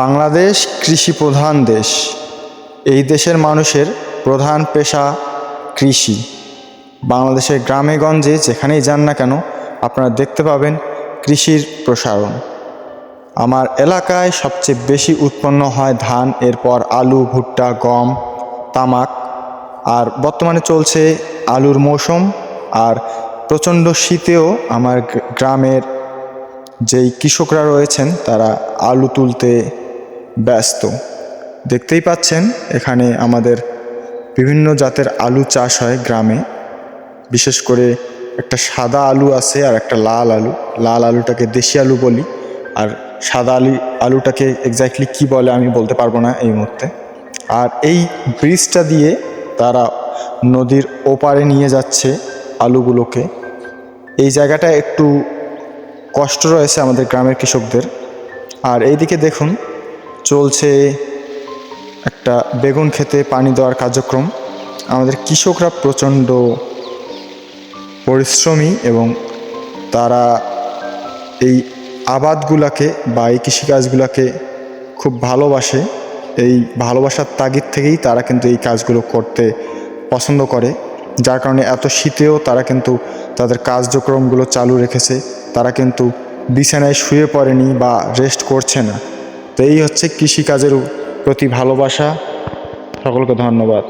বাংলাদেশ কৃষি প্রধান দেশ। এই দেশের মানুষের প্রধান পেশা কৃষি। বাংলাদেশের গ্রামে গঞ্জে যেখানেই যান না কেন, আপনারা দেখতে পাবেন কৃষির প্রসারণ। আমার এলাকায় সবচেয়ে বেশি উৎপন্ন হয় ধান, এরপর আলু, ভুট্টা, গম, তামাক। আর বর্তমানে চলছে আলুর মৌসুম। আর প্রচণ্ড শীতেও আমার গ্রামের যেই কৃষকরা রয়েছেন, তারা আলু তুলতে ব্যস্ত। দেখতেই পাচ্ছেন, এখানে আমাদের বিভিন্ন জাতের আলু চাষ হয় গ্রামে। বিশেষ করে একটা সাদা আলু আছে আর একটা লাল আলু। লাল আলুটাকে দেশি আলু বলি। আর সাদা আলু, আলুটাকে এক্স্যাক্টলি কি বলে আমি বলতে পারব না এই মুহূর্তে। আর এই ব্রিজটা দিয়ে তারা নদীর ওপারে নিয়ে যাচ্ছে আলুগুলোকে। এই জায়গাটা একটু কষ্ট রয়েছে আমাদের গ্রামের কৃষকদের। আর এইদিকে দেখুন চলছে একটা বেগুন খেতে পানি দেওয়ার কার্যক্রম। আমাদের কৃষকরা প্রচণ্ড পরিশ্রমী এবং তারা এই আবাদগুলাকে বা এই কৃষিকাজগুলোকে খুব ভালোবাসে। এই ভালোবাসার তাগিদ থেকেই তারা কিন্তু এই কাজগুলো করতে পছন্দ করে। যার কারণে এত শীতেও তারা কিন্তু তাদের কার্যক্রমগুলো চালু রেখেছে। তারা কিন্তু বিছানায় শুয়ে পড়েনি বা রেস্ট করছে না। তো এই হচ্ছে কৃষিকাজের প্রতি ভালোবাসা। সকলকে ধন্যবাদ।